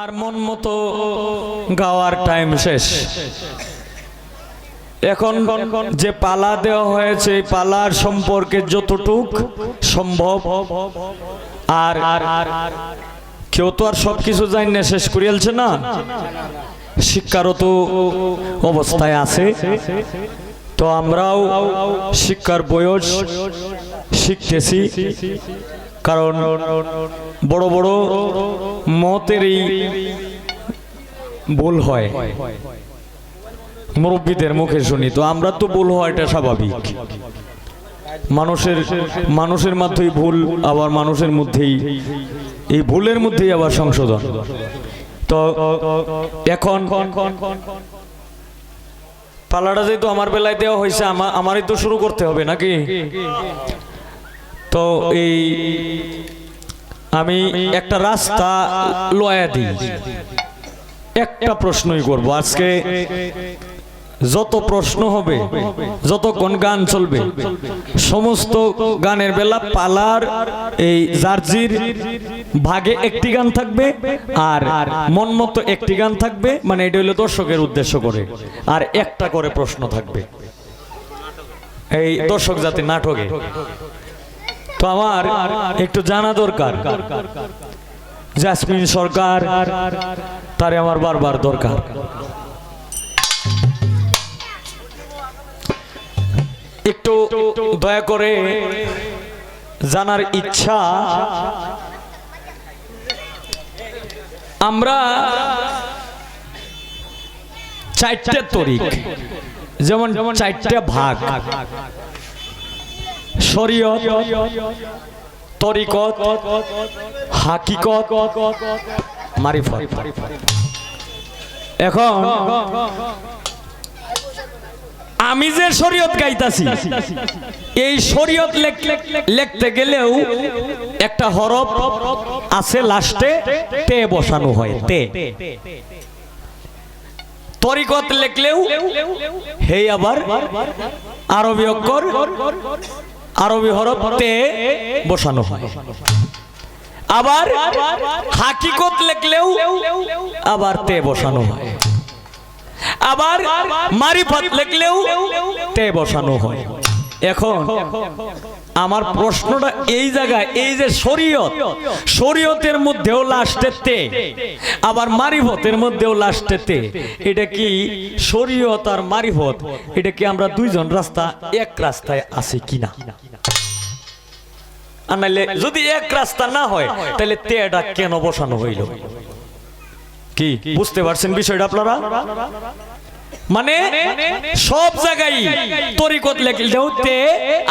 আর মন মতো গাওয়ার টাইম শেষ। এখন যে পালা দেওয়া হয়েছে পালার সম্পর্কে যতটুক সম্ভব, আর কেউ তো আর সবকিছু জানি না, শেষ করিয়ালছে না? শিক্ষারত অবস্থায় আছে। তো আমরাও শিক্ষার বয়স শিখতেছি। কারণ বড় বড় মতের এই ভুল হয়। মুরব্বীদের মুখে শুনি, তো আমরা তো ভুল হওয়া এটা স্বাভাবিক। মানুষের মানুষের মাধ্যমেই ভুল, আবার মানুষের মধ্যেই, এই ভুলের মধ্যেই আবার সংশোধন। তো এখন পালাটা যেহেতু আমার বেলায় দেওয়া হয়েছে, আমা- আমারই তো শুরু করতে হবে নাকি? তো এই আমি একটা রাস্তা লয়া দিই। একটা প্রশ্নই করব। আজকে যত প্রশ্ন হবে যতক্ষণ গান চলবে, সমস্ত গানের বেলা পালার এই জার্জির ভাগে একটি গান থাকবে আর মন মতো একটি গান থাকবে মানে এটা হলো দর্শকের উদ্দেশ্য করে। আর একটা করে প্রশ্ন থাকবে। এই দর্শক জাতি নাটকে। তো আমার একটু জানা দরকার। জাসমিন সরকার, তারে আমার বারবার দরকার। একটু দয়া করে জানার ইচ্ছা, আমরা চারটে তরিক, যেমন চারটে ভাগ। শরীয়ত, তরিকত, হাকিকত, মারিফত। এখন আমি যে শরীয়ত গাইতাছি, এই শরীয়ত লেখ- লিখতে গেলেও একটা হরফ আছে লাস্টে তে বসানো হয়, তে। তরিকত লিখলেও হে আবার আরবি অক্ষর আরবি হরফ তে বসানো হয়। আবার হাকিকত লিখলেও আবার তে বসানো হয়। আবার মারিফত লিখলেও তে বসানো হয়। এখন আমার প্রশ্নটা এই জায়গায়, এই যে শরীয়ত, শরীয়তের মধ্যেও লাস্টে তে, আবার মারিফতের মধ্যেও লাস্টে তে। এটা কি শরীয়ত আর মারিফত? এটা কি আমরা দুইজন রাস্তা, এক রাস্তায় আছি কিনা? আর যদি এক রাস্তা না হয় তাহলে তেটা কেন বসানো হইল? কি, বুঝতে পারছেন বিষয়টা আপনারা? মানে সব জায়গায় তরিকত লেখলেও তে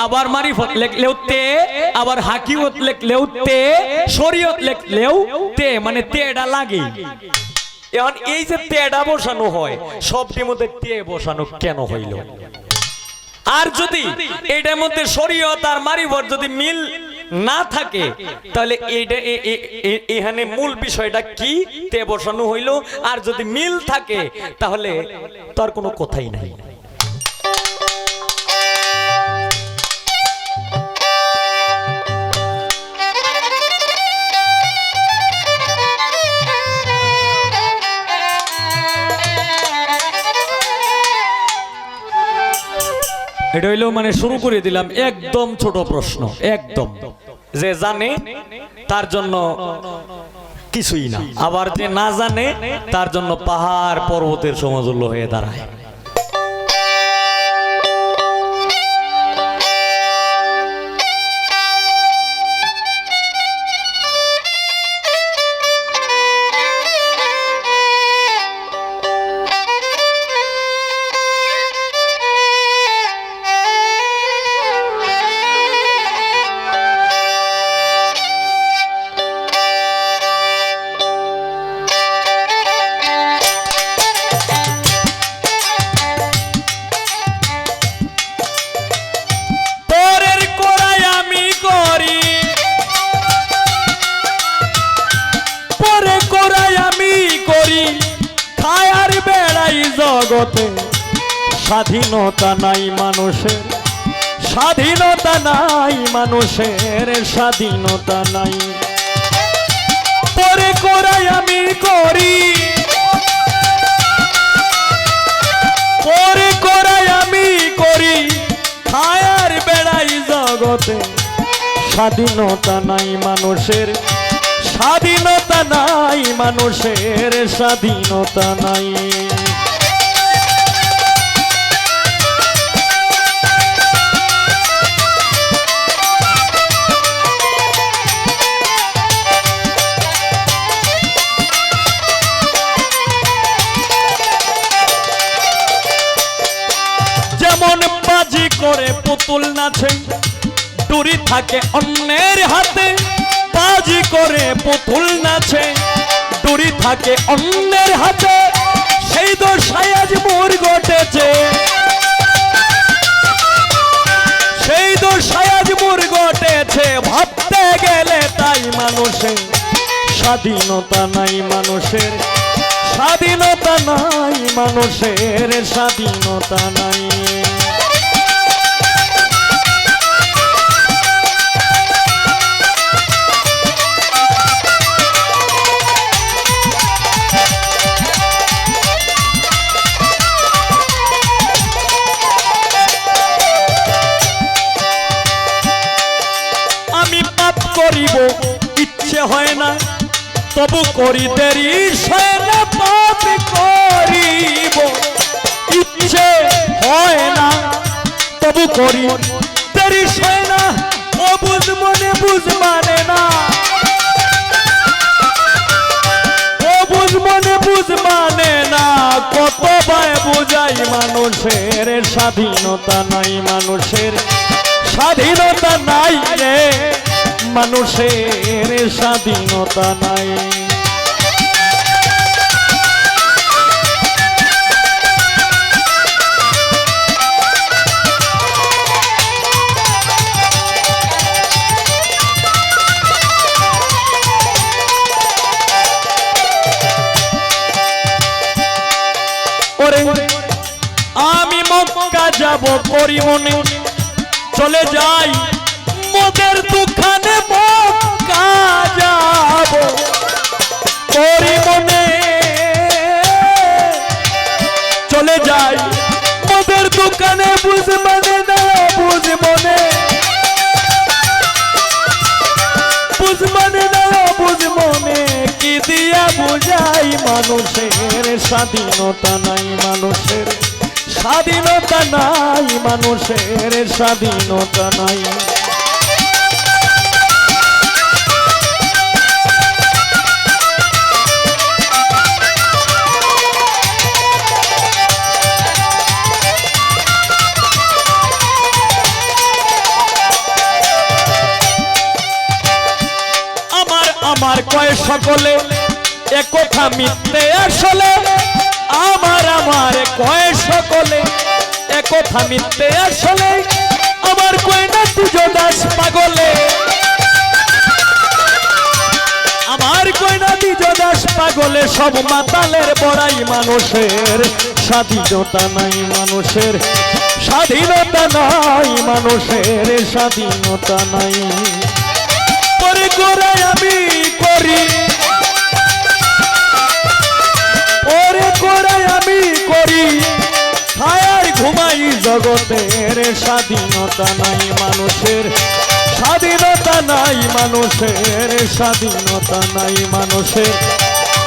আবার মারিফত লেখলেও তে আবার হাকিমত লেখলেও তে শরীয়ত লেখলেও তে মানে তেটা লাগে। এখন এই যে তেটা বসানো হয়, সবটির মধ্যে তে বসানো কেন হইল? আর যদি এটার মধ্যে শরীয়ত আর মারিফত যদি মিল না থাকে, তাহলে এইটা এখানে মূল বিষয়টা কি? তে বসানো হইল। আর যদি মিল থাকে, তাহলে তার কোনো কথাই নাই। এটা হইলেও মানে শুরু করে দিলাম একদম ছোট প্রশ্ন, একদম। যে জানে, তার জন্য কিছুই না। আবার যে না জানে, তার জন্য পাহাড় পর্বতের সমতুল্য হয়ে দাঁড়ায়। জগতে স্বাধীনতা নাই মানুষের, স্বাধীনতা নাই মানুষের, স্বাধীনতা নাই। পরে করাই আমি করি পরে করাই আমি করি খায়ার বেড়াই জগতে স্বাধীনতা নাই মানুষের, স্বাধীনতা নাই মানুষের, স্বাধীনতা নাই। করে পুতুল নাচে, ডুরি থাকে অন্যের হাতে, বাজি করে পুতুল নাচে, ডুরি থাকে অন্যের হাতে, সেই দশায় আজ মোর ঘটেছে। সেই দশায় আজ মোর ঘটেছে, ভাবতে গেলে তাই মানুষের স্বাধীনতা নাই মানুষের, স্বাধীনতা নাই মানুষের, স্বাধীনতা নাই তবু করি দেরি সয় না পাপ করিব। ইচ্ছে হয় না, তবু করি দেরি সয় না ও বুঝ মনে বুঝ মানে না। ও বুঝ মনে বুঝ মানে না কত ভয় বুঝাই মানুষের স্বাধীনতা নাই, মানুষের স্বাধীনতা নাই রে। মানুষের স্বাধীনতা নাই। আমি মক্কা যাব করি মনে চলে যাই মোদের করি মনে চলে যাই। দোকানে বুঝ মানে না, বুঝ মনে। বুঝ মানে না, বুঝ মনে। কি দিয়া বুঝাই মানুষের? স্বাধীনতা নাই মানুষের। স্বাধীনতা নাই মানুষের। স্বাধীনতা নাই। আমার কয় সকলে একথা মিথ্যে আসলে। আমার আমার কয় সকলে একথা মিথ্যে আসলে। আমার কয় না তুজো দাস পাগলে। আমার কইনা দ্বিজ দাস পাগলে, সব মাতালের বড়াই মানুষের। স্বাধীনতা নাই মানুষের। স্বাধীনতা নাই মানুষের। স্বাধীনতা নাই। পরে গোড়ায় আমি জগতের স্বাধীনতা নাই মানুষের, স্বাধীনতা নাই মানুষের, স্বাধীনতা নাই মানুষের,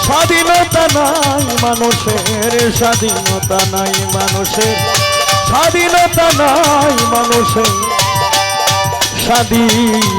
স্বাধীনতা নাই মানুষের, স্বাধীনতা নাই মানুষের, স্বাধীনতা নাই মানুষের, স্বাধীনতা